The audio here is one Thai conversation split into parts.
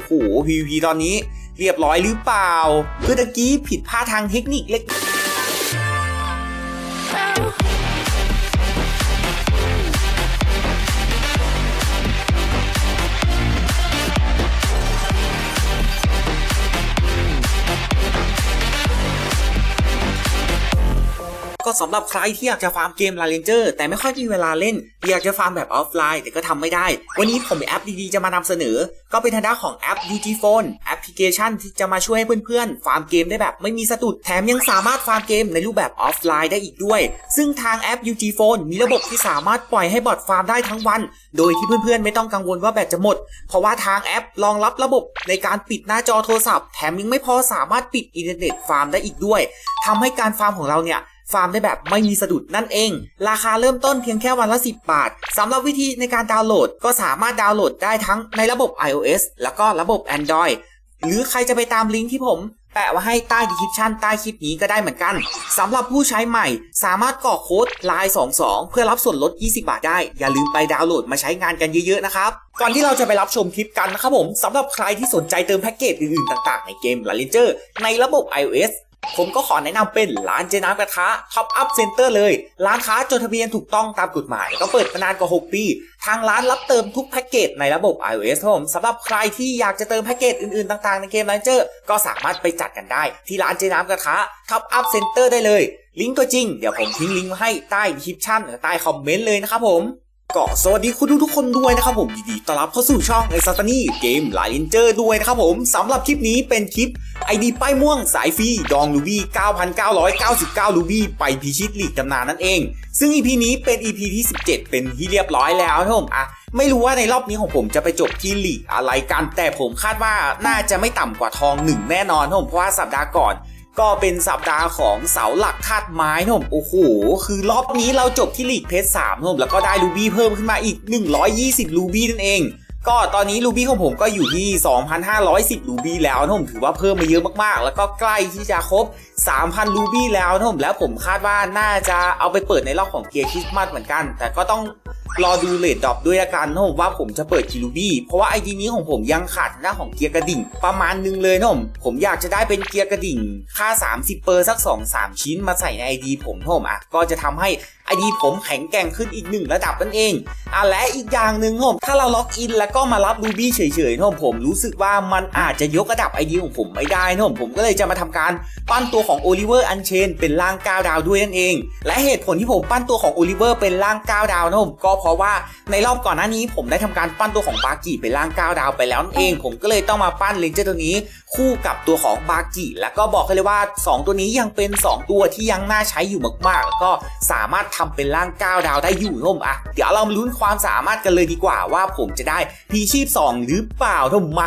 อ้โห PVP ตอนนี้เรียบร้อยหรือเปล่า คือตะกี้ผิดพลาดทางเทคนิคเล็ก ก็สำหรับใครที่อยากจะฟาร์มเกม l า r นเจอร์แต่ไม่ค่อยมีเวลาเล่น อยากจะฟาร์มแบบออฟไลน์แต่ก็ทำไม่ได้ วันนี้ผมมีแอปดีๆจะมานำเสนอ ก็เป็นทางด้านของแอป UG Phone แอปพลิเคชันที่จะมาช่วยให้เพื่อนๆ ฟาร์มเกมได้แบบไม่มีสะดุดแถมยังสามารถฟาร์มเกมในรูปแบบออฟไลน์ได้อีกด้วย ซึ่งทางแอป UG Phone มีระบบที่สามารถปล่อยให้บอทฟาร์มได้ทั้งวัน โดยที่เพื่อนๆ ไม่ต้องกังวลว่าแบตจะหมด เพราะว่าทางแอปรองรับระบบในการปิดหน้าจอโทรศัพท์ แถมยังไม่พอสามารถปิดอินเทอร์เน็ตฟาร์มได้อีกด้วยทำให้การฟาร์มของเราเนี่ย ฟาร์มได้แบบไม่มีสะดุดนั่นเอง ราคาเริ่มต้นเพียงแค่วันละ 10 บาทสำหรับวิธีในการดาวน์โหลด ก็สามารถดาวน์โหลดได้ทั้งในระบบ iOS แล้วก็ระบบ Android หรือใครจะไปตามลิงก์ที่ผมแปะไว้ให้ใต้ดีคริปชันใต้คลิปนี้ก็ได้เหมือนกันสำหรับผู้ใช้ใหม่ สามารถกรอกโค้ด line 22 เพื่อรับส่วนลด 20 บาทได้ อย่าลืมไปดาวน์โหลดมาใช้งานกันเยอะๆนะครับ ก่อนที่เราจะไปรับชมคลิปกันนะครับผมสำหรับใครที่สนใจเติมแพ็กเกจอื่นๆ ต่างๆ ในเกม l a เลนเจอร์ในระบบ iOS ผมก็ขอแนะนำเป็นร้านเจน้ำกระทะท็อปอัพเซ็นเตอร์เลย ร้านค้าจดทะเบียนถูกต้องตามกฎหมาย ก็เปิดมานานกว่า 6 ปี ทางร้านรับเติมทุกแพ็กเกจในระบบ iOS ครับผมสำหรับใครที่อยากจะเติมแพ็กเกจอื่นๆ ต่างๆ ในเกม l a นเจอร์ก็สามารถไปจัดกันได้ ที่ร้านเจน้ำกระทะท็อปอัพเซ็นเตอร์ได้เลย ลิงก์ตัวจริง เดี๋ยวผมทิ้งลิงก์ให้ใต้คริปชั่นใต้คอมเมนต์เลยนะครับผม ก็สวัสดีคุณทุกๆคนด้วยนะครับผมยินดีต้อนรับเข้าสู่ช่องไอซัตนี่เกมหลายเลนเจอร์ด้วยนะครับผมสำหรับคลิปนี้เป็นคลิป ID ป้ายม่วงสายฟรีดองลูบี้ 9,999 ลูบี้ไปพิชิตหลีกตำนานนั่นเอง ซึ่ง EP นี้เป็น EP ที่ 17 เป็นที่เรียบร้อยแล้วครับผมอะไม่รู้ว่าในรอบนี้ของผมจะไปจบที่หลีกอะไรกัน แต่ผมคาดว่าน่าจะไม่ต่ำกว่าทองหนึ่งแน่นอนครับผมเพราะว่าสัปดาห์ก่อน ก็เป็นสัปดาห์ของเสาหลักธาตุไม้นะผมโอ้โห คือรอบนี้เราจบที่ลีกเพชรสามนะผมแล้วก็ได้รูบี้เพิ่มขึ้นมาอีก 120 รูบี้นั่นเอง ก็ตอนนี้รูบี้ของผมก็อยู่ที่ 2,510 รูบี้แล้วนะผมถือว่าเพิ่มมาเยอะมากๆ แล้วก็ใกล้ที่จะครบ 3,000 รูบี้แล้วนะผมแล้วผมคาดว่าน่าจะเอาไปเปิดในรอบของเกียร์คริสต์มาสเหมือนกัน แต่ก็ต้อง รอดูเลดดอปด้วยละกันนะผมว่าผมจะเปิดคิลูบี้เพราะว่าไอดีนี้ของผมยังขาดหน้าของเกียร์กระดิ่ง ประมาณนึงเลยนะผมผมอยากจะได้เป็นเกียร์กระดิ่ง ค่า 30 เปอร์สัก 2-3 ชิ้นมาใส่ในไอดีผมนะผมอะก็จะทำให้ ไอดีผมแข็งแกร่งขึ้นอีกหนึ่งระดับนั่นเองอะและอีกอย่างหนึ่งนะผมถ้าเราล็อกอินแล้วก็มารับรูบี้เฉยๆนผมผมรู้สึกว่ามันอาจจะยกระดับไอดีของผมไม่ได้นผมผมก็เลยจะมาทำการปั้นตัวของโอลิเวอร์อันเชนเป็นร่าง9ดาวด้วยนั่นเอง และเหตุผลที่ผมปั้นตัวของโอลิเวอร์เป็นร่าง9ดาวนะผมก็เพราะว่าในรอบก่อนหน้านี้ผมได้ทำการปั้นตัวของบากิเป็นร่าง9ดาวไปแล้วนั่นเอง ผมก็เลยต้องมาปั้นเลนเจอร์ตัวนี้ คู่กับตัวของบากิแล้วก็บอกเลยว่า 2 ตัวนี้ยังเป็น 2 ตัวที่ยังน่าใช้อยู่มากๆ แล้วก็สามารถทำเป็นร่าง9ดาวได้อยู่นะผมอะเดี๋ยวเรามาลุ้นความสามารถกันเลยดีกว่าว่าผมจะได้พีชีพ 2 หรือเปล่าท่มมา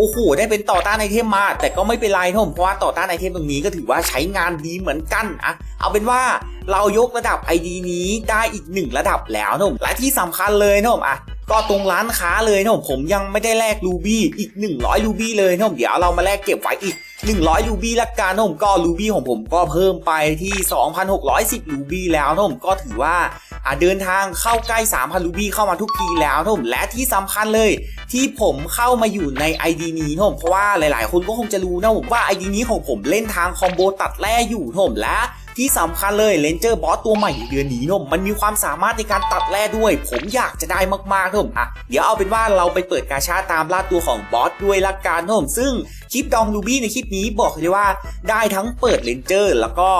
โอ้โหได้เป็นต่อต้านไอเทมมา แต่ก็ไม่เป็นไรท่านเพราะว่าต่อต้านไอเทมตรงนี้ก็ถือว่าใช้งานดีเหมือนกันอะเอาเป็นว่าเรายกระดับ ID นี้ได้อีกหนึ่งระดับแล้วท่านและที่สำคัญเลยท่านอะก็ตรงร้านค้าเลยท่านผมยังไม่ได้แลกรูบี้อีก 100รูบี้เลยท่านเดี๋ยวเรามาแลกเก็บไว้อีก 100รูบี้ละกันท่านก็รูบี้ของผมก็เพิ่มไปที่ 2,610รูบี้แล้วท่านก็ถือว่า เดินทางเข้าใกล้3,000รูบี้เข้ามาทุกทีแล้วท่านและที่สำคัญเลย ที่ผมเข้ามาอยู่ใน ID นี้ทุ่มเพราะว่าหลาย ๆ คนก็คงจะรู้นะผมว่า ID นี้ของผมเล่นทางคอมโบตัดแร่อยู่ทุ่มและที่สำคัญเลยเลนเจอร์บอสตัวใหม่เดือนนี้นมมันมีความสามารถในการตัดแร่ด้วย ผมอยากจะได้มากๆนมอะเดี๋ยวเอาเป็นว่าเราไปเปิดกาชาตามล่าตัวของบอสด้วยละกันนมซึ่งคลิปดองลูบี้ในคลิปนี้บอกเลยว่า ได้ทั้งเปิดเลนเจอร์แล้วก็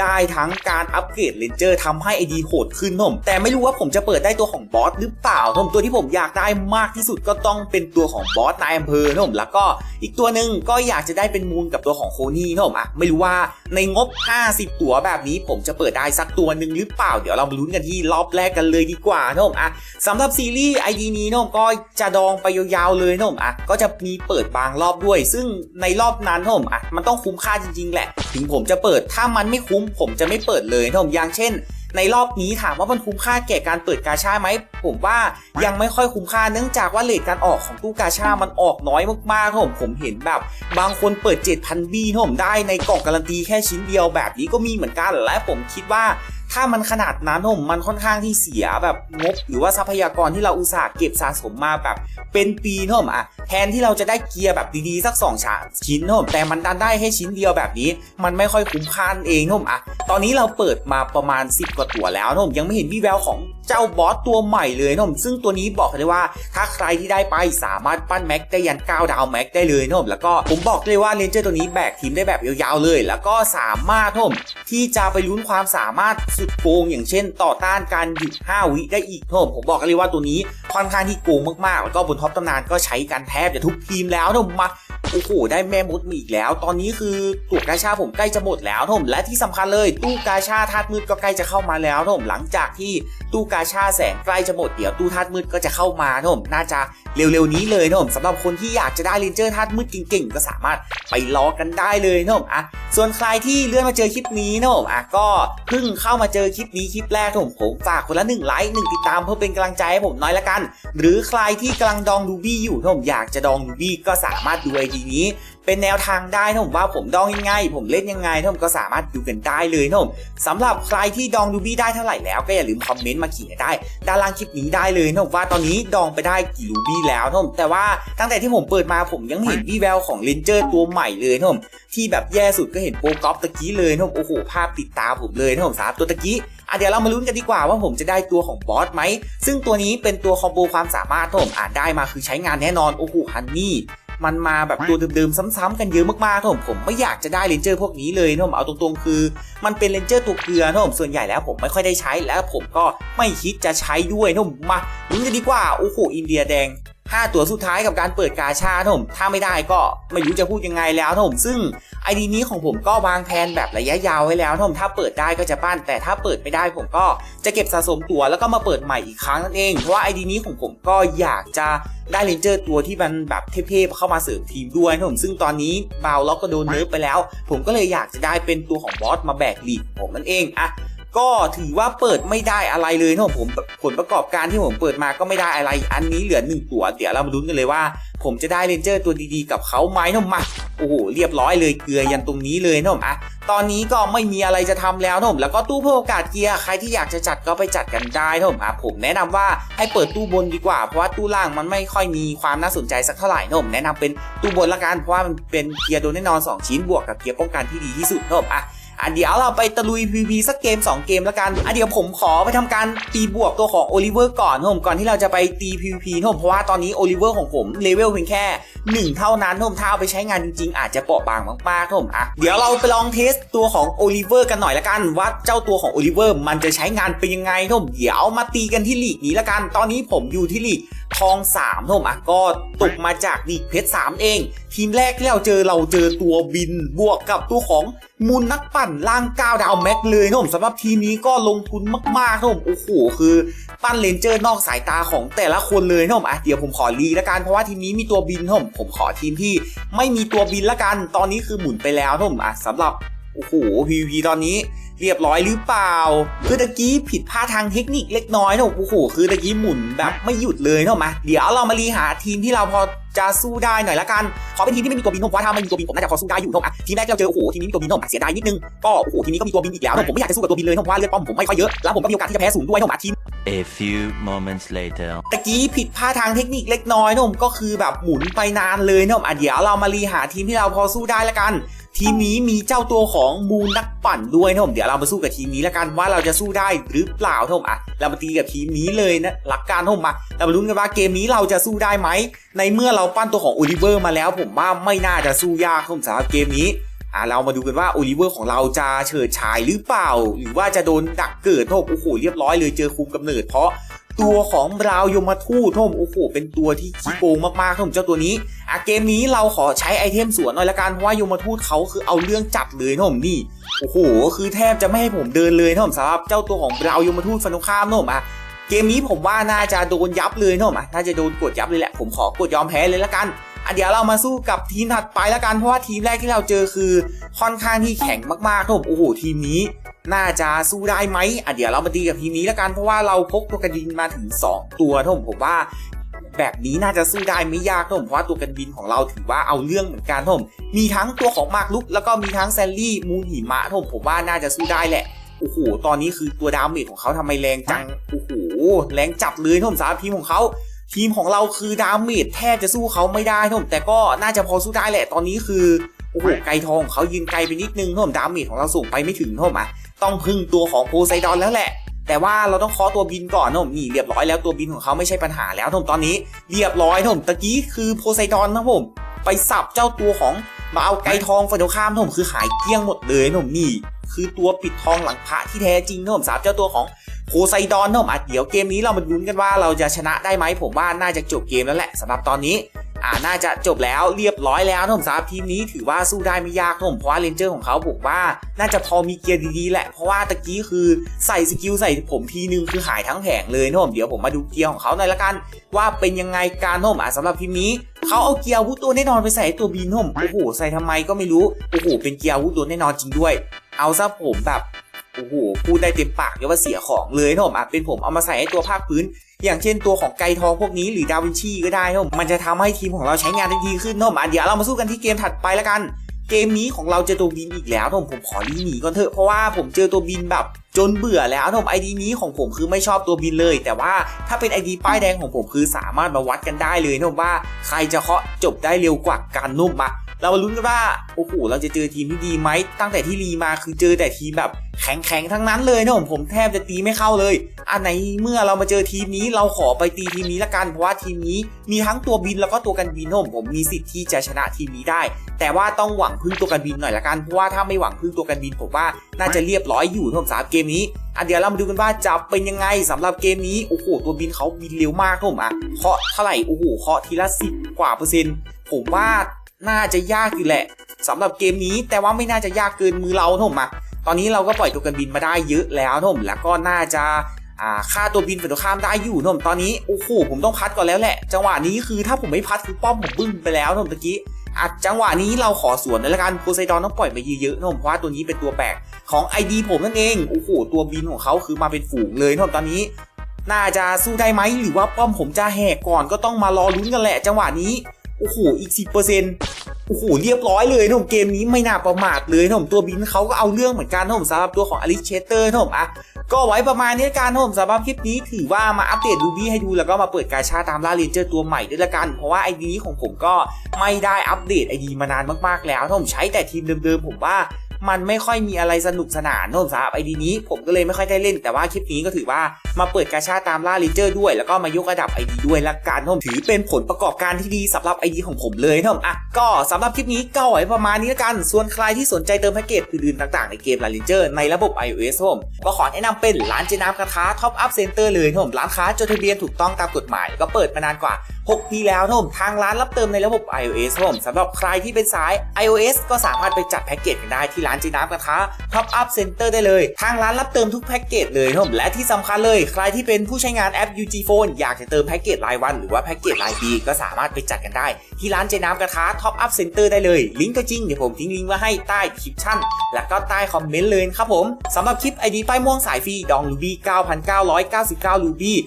ได้ทั้งการอัปเกรดเลนเจอร์ทำให้ไอดีโหดขึ้นนมแต่ไม่รู้ว่าผมจะเปิดได้ตัวของบอสหรือเปล่านมตัวที่ผมอยากได้มากที่สุดก็ต้องเป็นตัวของบอสนายอำเภอนมแล้วก็อีกตัวหนึ่งก็อยากจะได้เป็นมูลกับตัวของโคนี่นมอะไม่รู้ว่าในงบ 50 ตัวแบบแบบนี้ผมจะเปิดได้สักตัวหนึ่งหรือเปล่า เดี๋ยวเรามาลุ้นกันที่รอบแรกกันเลยดีกว่านะผมอะสำหรับซีรีส์ไอดีนี้นะผมก็จะดองไปยาวๆเลยนะผมอะก็จะมีเปิดบางรอบด้วย ซึ่งในรอบนั้นนะผมอะมันต้องคุ้มค่าจริงๆแหละ ถึงผมจะเปิดถ้ามันไม่คุ้มผมจะไม่เปิดเลยนะผมอย่างเช่น ในรอบนี้ถามว่ามันคุ้มค่าแก่การเปิดกาชาไหมผมว่ายังไม่ค่อยคุ้มค่าเนื่องจากว่าเลทการออกของตู้กาชามันออกน้อยมากๆครับผมผมเห็นแบบ บางคนเปิด 7,000 บีนผมได้ในกล่องการันตีแค่ชิ้นเดียวแบบนี้ก็มีเหมือนกัน และผมคิดว่า ถ้ามันขนาดนั้นผมมันค่อนข้างที่เสียแบบงบหรือว่าทรัพยากรที่เราอุตส่าห์เก็บสะสมมาแบบเป็นปีนะผมอะแทนที่เราจะได้เกียร์แบบดีๆสัก2องชิ้นนะผมแต่มันดันได้แค่ชิ้นเดียวแบบนี้ มันไม่ค่อยคุ้มค่านั่นเองนะผมอะตอนนี้เราเปิดมาประมาณ 10 กว่าตัวแล้วนะผมยังไม่เห็นวี่แววของเจ้าบอสตัวใหม่เลยนะผมซึ่งตัวนี้บอกเลยว่าถ้าใครที่ได้ไปสามารถปั้นแม็กได้ยัน9ดาวแม็กได้เลยนะผมแล้วก็ผมบอกเลยว่าเลนเจอร์ตัวนี้แบกทีมได้แบบยาวๆเลย แล้วก็สามารถนะผมที่จะไปลุ้นความสามารถสุดโกงอย่างเช่น ต่อต้านการหยุด5วิได้อีกเพิ่มผมบอกเลยว่าตัวนี้ค่อนข้างที่โกงมากๆ แล้วก็บนท็อปตำนานก็ใช้กันแทบจะทุกทีมแล้วนะมา โอ้โหได้แม่มดมีอีกแล้ว ตอนนี้คือตัวกาชาผมใกล้จะหมดแล้วท่มและที่สำคัญเลย ตู้กาชาธาตุมืดก็ใกล้จะเข้ามาแล้วท่มหลังจากที่ตู้กาชาแสงใกล้จะหมดเดี๋ยวตู้ธาตุมืดก็จะเข้ามาท่มน่าจะเร็วๆนี้เลยท่มสำหรับคนที่อยากจะได้เรนเจอร์ธาตุมืดเก่งๆ ก็สามารถไปรอกันได้เลยท่มอะส่วนใครที่เลื่อนมาเจอคลิปนี้ท่มอะก็เพิ่งเข้ามาเจอคลิปนี้คลิปแรกทมผมฝากคนละหนึ่งไลค์หนึ่งติดตามเพื่อเป็นกำลังใจให้ผมน้อยละกัน หรือใครที่กำลังดองดูบี้อยู่ท่มอยากจะดองดูบี้ก็สามารถดูไอดีนี้ เป็นแนวทางได้นะผมว่าผมดองยังไง ผมเล่นยังไงนะผมก็สามารถดูกันได้เลยนะผมสำหรับใครที่ดองดูบี้ได้เท่าไหร่แล้วก็อย่าลืมคอมเมนต์มาเขียนได้ด้านล่างคลิปนี้ได้เลยนะผมว่าตอนนี้ดองไปได้กี่รูบี้แล้วนะผมแต่ว่าตั้งแต่ที่ผมเปิดมาผมยังเห็นวี่แววของเลนเจอร์ตัวใหม่เลยนะผมที่แบบแย่สุดก็เห็นโปรกอฟตะกี้เลยนะผมโอ้โหภาพติดตาผมเลยนะผมสามตัวตะกี้อะเดี๋ยวเรามาลุ้นกันดีกว่าว่าผมจะได้ตัวของบอสไหมซึ่งตัวนี้เป็นตัวคอมโบความสามารถที่ผมอ่านได้มาคือใช้งานแน่นอนโอ้โหฮันนี่ มันมาแบบตัวเดิมๆซ้ำๆกันเยอะมากๆท่ผมผมไม่อยากจะได้เลนเจอร์พวกนี้เลยนะผมเอาตรงๆ คือ มันเป็นเลนเจอร์ตัวเกลือนะผมส่วนใหญ่แล้วผมไม่ค่อยได้ใช้แล้วผมก็ไม่คิดจะใช้ด้วยนะผมมาลุ้นกันดีกว่าโอ้โหอินเดียแดง 5 ตัวสุดท้ายกับการเปิดกาชานะผมถ้าไม่ได้ก็ไม่รู้จะพูดยังไงแล้วนะผมซึ่งไอดีนี้ของผมก็วางแผนแบบระยะยาวไว้แล้วนะผมถ้าเปิดได้ก็จะปั้น แต่ถ้าเปิดไม่ได้ผมก็จะเก็บสะสมตัวแล้วก็มาเปิดใหม่อีกครั้งนั่นเองเพราะว่าไอดีนี้ของผมก็อยากจะได้เลนเจอร์ตัวที่มันแบบเทพๆเข้ามาเสริมทีมด้วยนะผมซึ่งตอนนี้บาวล็อกก็โดนเนิร์ฟไปแล้ว ผมก็เลยอยากจะได้เป็นตัวของบอสมาแบกลีดผมนั่นเองอะ ก็ถือว่าเปิดไม่ได้อะไรเลยนะผมผลประกอบการที่ผมเปิดมาก็ไม่ได้อะไร อันนี้เหลือหนึ่งตัว เดี๋ยวเรามาลุ้นกันเลยว่า ผมจะได้เรนเจอร์ตัวดีๆกับเขาไหมนะมาโอ้โหเรียบร้อยเลยเกลือยันตรงนี้เลยนะผมอะตอนนี้ก็ไม่มีอะไรจะทำแล้วนะผมแล้วก็ตู้เพื่อโอกาสเกียร์ใครที่อยากจะจัดก็ไปจัดกันได้นะผมอะผมแนะนำว่าให้เปิดตู้บนดีกว่าเพราะว่าตู้ล่างมันไม่ค่อยมีความน่าสนใจสักเท่าไหร่นะผมแนะนำเป็นตู้บนละกันเพราะว่ามันเป็นเกียร์โดนแน่นอน2ชิ้นบวกกับเกียร์ป้องกันที่ดีที่สุดนะผมอะ อะเดี๋ยวเราไปตะลุย PVP สักเกม 2 เกมแล้วกันอะเดี๋ยวผมขอไปทำการตีบวกตัวของโอลิเวอร์ก่อนผมก่อนที่เราจะไปตี PVP ผมเพราะว่าตอนนี้โอลิเวอร์ของผมเลเวลเพียงแค่ 1 เท่านั้นผมถ้าเอาไปใช้งานจริงๆ อาจจะเปราะบางมากๆผมอะเดี๋ยวเราไปลองเทสตัวของโอลิเวอร์กันหน่อยละกันว่าเจ้าตัวของโอลิเวอร์มันจะใช้งานเป็นยังไงผมเดี๋ยวมาตีกันที่ลีกนี้ละกัน ตอนนี้ผมอยู่ที่ลีก ทองสามผมอะก็ตกมาจากลีเพชรสามเอง ทีมแรกที่เราเจอเราเจอตัวบินบวกกับตัวของมูลนักปั่นล่างก้าวดาวแม็กเลยนะผมสำหรับทีมนี้ก็ลงทุนมากๆนะผมโอ้โหคือปั้นเลนเจอร์นอกสายตาของแต่ละคนเลยนะผมอะเดี๋ยวผมขอรีละกันเพราะว่าทีมนี้มีตัวบินนะผมผมขอทีมที่ไม่มีตัวบินละกัน ตอนนี้คือหมุนไปแล้วนะผมอะสำหรับโอ้โห PVP ตอนนี้ เรียบร้อยหรือเปล่า คือตะกี้ผิดพลาดทางเทคนิคเล็กน้อยนะโอ้โหคือตะกี้หมุนแบบไม่หยุดเลยนะมาเดี๋ยวเรามารีหาทีมที่เราพอจะสู้ได้หน่อยละกันขอเป็นทีมที่ไม่มีตัวบินผมว่าถ้าไม่มีตัวบินผมน่าจะพอสู้ได้อยู่นะอะทีมแรกที่เราเจอโอ้โหทีมนี้มีตัวบินผมเสียดายนิดนึงก็โอ้โหทีมนี้ก็มีตัวบินอีกแล้วนะผมไม่อยากจะสู้กับตัวบินเลยนะเพราะว่าเลือดป้อมผมไม่ค่อยเยอะแล้วผมก็มีโอกาสที่จะแพ้สูงด้วยนะอะทีม A few moments later. ตะกี้ผิดพลาดทางเทคนิคเล็กน้อยนะผมก็คือแบบหมุนไปนานเลยนะผมอะเดี๋ยวเรามารีหาทีมที่เราพอสู้ได้ละกัน ทีมนี้มีเจ้าตัวของมูลนักปั่นด้วยนะผมเดี๋ยวเรามาสู้กับทีมนี้ละกันว่าเราจะสู้ได้หรือเปล่านผมอะเรามาตีกับทีมนี้เลยนะหลักการนผมมาเรามาลุ้นกันว่าเกมนี้เราจะสู้ได้ไหมในเมื่อเราปั้นตัวของโอลิเวอร์มาแล้ว ผมว่าไม่น่าจะสู้ยากนผมสำหรับเกมนี้อะเรามาดูกันว่าโอลิเวอร์ของเราจะเฉิดฉายหรือเปล่า หรือว่าจะโดนดักเกิดโทษโอ้โหเรียบร้อยเลยเจอคุมกำเนิดเพราะ ตัวของบราวยมทูตโทมโอ้โหเป็นตัวที่ขี้โกงมากๆโทมเจ้าตัวนี้อะเกมนี้เราขอใช้ไอเทมสวนหน่อยละกันเพราะว่ายมทูตเขาคือเอาเรื่องจับเลยท่มนี่โอ้โหคือแทบจะไม่ให้ผมเดินเลยท่มสำหรับเจ้าตัวของบราวยมทูตฟันตรงข้ามท่มอะเกมนี้ผมว่าน่าจะโดนยับเลยท่มอะน่าจะโดนกดยับเลยแหละผมขอกดยอมแพ้เลยละกัน เดี๋ยวเรามาสู้กับทีมถัดไปแล้วกันเพราะว่าทีมแรกที่เราเจอคือค่อนข้างที่แข็งมากๆครับผมโอ้โหทีมนี้น่าจะสู้ได้ไหมอะเดี๋ยวเรามาตีกับทีมนี้แล้วกันเพราะว่าเราพกตัวกันดินมาถึง 2 ตัวครับผมผมว่าแบบนี้น่าจะสู้ได้ไม่ยากครับผมเพราะว่าตัวกันบินของเราถือว่าเอาเรื่องเหมือนกันครับผมมีทั้งตัวของมากลุกแล้วก็มีทั้งแซลลี่มูนหิมะครับผมผมว่าน่าจะสู้ได้แหละโอ้โหตอนนี้คือตัวดาเมจของเขาทำไมแรงจังโอ้โหแรงจับเลยท่านผมสำหรับทีมของเขา ทีมของเราคือดาเมจแทบจะสู้เขาไม่ได้ท่านผมแต่ก็น่าจะพอสู้ได้แหละตอนนี้คือโอ้โหไกลทองเขายืนไกลไปนิดนึงท่านผมดาเมจของเราสูงไปไม่ถึงท่านผมอะต้องพึ่งตัวของโพไซดอนแล้วแหละแต่ว่าเราต้องเคาะตัวบินก่อนท่านผมนี่เรียบร้อยแล้วตัวบินของเขาไม่ใช่ปัญหาแล้วท่านผมตอนนี้เรียบร้อยท่านผมตะกี้คือโพไซดอนนะผมไปสับเจ้าตัวของ มาเอาไกลทองฝ่ายตรงข้ามท่านผมคือหายเกลี้ยงหมดเลยท่านผมนี่ คือตัวปิดทองหลังพระที่แท้จริงท่านผมสามเจ้าตัวของโคไซดอนท่านผมอะเดี๋ยวเกมนี้เรามาลุ้นกันว่าเราจะชนะได้ไหมผมว่าน่าจะจบเกมแล้วแหละสำหรับตอนนี้ อ่าน่าจะจบแล้วเรียบร้อยแล้วท่านผมสำหรับทีมนี้ถือว่าสู้ได้ไม่ยากท่านผมเพราะว่าเรนเจอร์ของเขาผมว่า น่าจะพอมีเกียร์ดีๆแหละเพราะว่าตะกี้คือใส่สกิลใส่ผมทีนึงคือหายทั้งแผงเลยท่านผมเดี๋ยวผมมาดูเกียร์ของเขาหน่อยละกัน ว่าเป็นยังไงการท่านผมอะสำหรับทีมนี้เขาเอาเกียร์อาวุธตัวแน่นอนไปใส่ตัวบีนท่านผมโอ้โหใส่ทำไมก็ไม่รู้โอ้โหเป็นเกียร์อาวุธตัวแน่นอนจริงด้วย เอาซะผมแบบโอ้โหพูดได้เต็มปากเลยว่าเสียของเลยท่านผมอะเป็นผมเอามาใส่ให้ตัวภาคพื้น อย่างเช่นตัวของไกทองพวกนี้หรือดาวินชีก็ได้ครับมมันจะทำให้ทีมของเราใช้งานได้ดีขึ้นครับผมเดี๋ยวเรามาสู้กันที่เกมถัดไปแล้วกันเกมนี้ของเราเจอตัวบินอีกแล้วผมผมขอรีหนีก่อนเถอะเพราะว่าผมเจอตัวบินแบบจนเบื่อแล้วผมไอดีนี้ของผมคือไม่ชอบตัวบินเลย แต่ว่าถ้าเป็นไอดีป้ายแดงของผมคือสามารถมาวัดกันได้เลยนะว่าใครจะเคาะจบได้เร็วกว่าการนุ่มมา เราลุ้นกันว่าโอ้โหเราจะเจอทีมที่ดีไหมตั้งแต่ที่รีมาคือเจอแต่ทีมแบบแข็งๆทั้งนั้นเลยนะผมผมแทบจะตีไม่เข้าเลย อันไหนเมื่อเรามาเจอทีมนี้เราขอไปตีทีมนี้ละกันเพราะว่าทีมนี้มีทั้งตัวบินแล้วก็ตัวกันบินนะผมผมมีสิทธิ์ที่จะชนะทีมนี้ได้ แต่ว่าต้องหวังพึ่งตัวกันบินหน่อยละกันเพราะว่าถ้าไม่หวังพึ่งตัวกันบินผมว่าน่าจะเรียบร้อยอยู่นะผมสำหรับเกมนี้อะเดี๋ยวเรามาดูกันว่าจะเป็นยังไงสำหรับเกมนี้โอ้โหตัวบินเขาบินเร็วมากนะผมอะเคาะเท่าไหร่โอ้โหเคาะทีละสิบกว่าเปอร์เซ็นต์ผมว่า น่าจะยากอยู่แหละสำหรับเกมนี้แต่ว่าไม่น่าจะยากเกินมือเราท่มมาตอนนี้เราก็ปล่อยตัวกันบินมาได้เยอะแล้วท่มแล้วก็น่าจะอ่าฆ่าตัวบินฝั่งตรงข้ามได้อยู่ท่มตอนนี้โอ้โหผมต้องพัดก่อนแล้วแหละ จังหวะนี้คือถ้าผมไม่พัดคือป้อมผมบึ้มไปแล้วท่มตะกี้อะจังหวะนี้เราขอสวนเลยละกันโพไซดอนต้องปล่อยมาเยอะๆท่มเพราะว่าตัวนี้เป็นตัวแปลกของ ID ผมนั่นเองโอ้โหตัวบินของเขาคือมาเป็นฝูงเลยท่มตอนนี้ น่าจะสู้ได้ไหมหรือว่าป้อมผมจะแหกก่อนก็ต้องมารอลุ้นกันแหละ จังหวะนี้ โอ้โหอีกสิเปอร์เซ็นต์โอ้โหเรียบร้อยเลยนะผมเกมนี้ไม่น่าประมาทเลยนะผมตัวบินเขาก็เอาเรื่องเหมือนกันนะผมสำหรับตัวของอลิเชเตอร์นะผมอะก็ไว้ประมาณนี้การนะผมสำหรับคลิปนี้ถือว่ามาอัปเดตดูบี้ให้ดูแล้วก็มาเปิดกาชาตามล่าเรนเจอร์ตัวใหม่ด้วยละกัน เพราะว่าไอดีนี้ของผมก็ไม่ได้อัปเดตไอดีมานานมากๆแล้วนะผมใช้แต่ทีมเดิมๆผมว่า มันไม่ค่อยมีอะไรสนุกสนานนะผมสำหรับไอดีนี้ ผมก็เลยไม่ค่อยได้เล่นแต่ว่าคลิปนี้ก็ถือว่ามาเปิดกาชาตามล่าเรนเจอร์ด้วย แล้วก็มายกระดับไอดีด้วยละกันนะผมถือเป็นผลประกอบการที่ดีสำหรับไอดีของผมเลยนะผมอะก็สำหรับคลิปนี้ก็ไว้ประมาณนี้ละกัน ส่วนใครที่สนใจเติมแพ็กเกจอื่นๆต่างๆในเกมลาเรนเจอร์ในระบบ iOS นะผมก็ขอแนะนำเป็นร้านเจน้ำกระทะท็อปอัพเซ็นเตอร์เลยนะผมร้านค้าจดทะเบียนถูกต้องตามกฎหมายแล้วก็เปิดมานานกว่า 6 ปีแล้วนะผมทางร้านรับเติมในระบบ iOS ผมสำหรับใครที่เป็นสาย iOS ก็สามารถไปจัดแพ็กเกจกันได้ที่ร้านจีน้ำกระทะ Top Up Center ได้เลย ทางร้านรับเติมทุกแพ็กเกจเลยนะผมและที่สำคัญเลย ใครที่เป็นผู้ใช้งานแอป UG Phone อยากจะเติมแพ็กเกจรายวันหรือว่าแพ็กเกจรายปีก็สามารถไปจัดกันได้ ที่ร้านเจน้ำกระทะ Top Up Center ได้เลยลิงก์ก็จริงเดี๋ยวผมทิ้งลิงก์ไว้ให้ใต้คลิปชั่น แล้วก็ใต้คอมเมนต์เลยครับผมสำหรับคลิป ID ป้ายม่วงสายฟรีดองรูบี้9,999รูบี้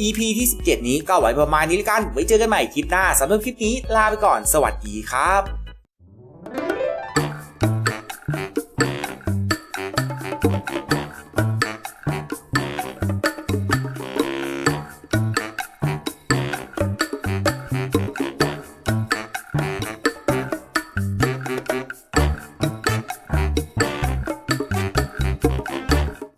EP ที่ 17 นี้ก็ไว้ประมาณนี้แล้วกัน ไว้เจอกันใหม่คลิปหน้าสำหรับคลิปนี้ลาไปก่อน สวัสดีครับ